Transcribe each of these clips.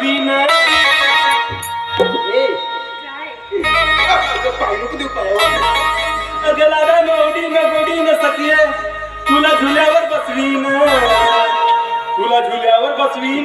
Win अगला नवडी न गोडी न सखिय तुला झुल्यावर बसवीन. तुला झुल्यावर बसवीन.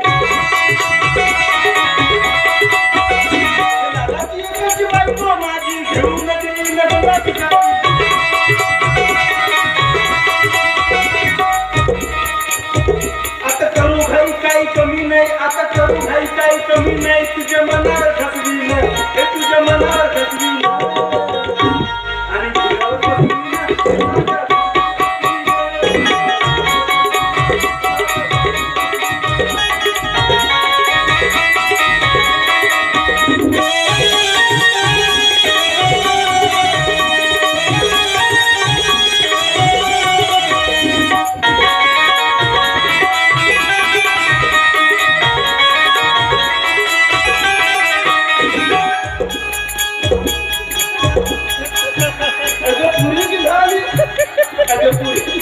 Está encaminhando de maneira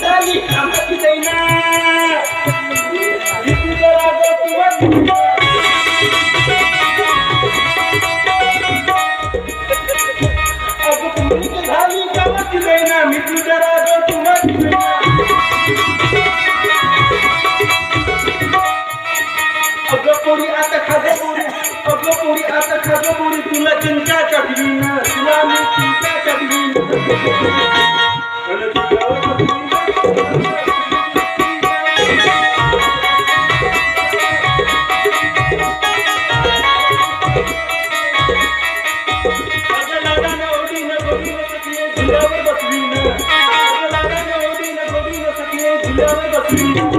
झाली आमच्या तिथे पोरी आता खाजो पोरी तुला चिंता चढली ना तुला मी चिंता Thank you.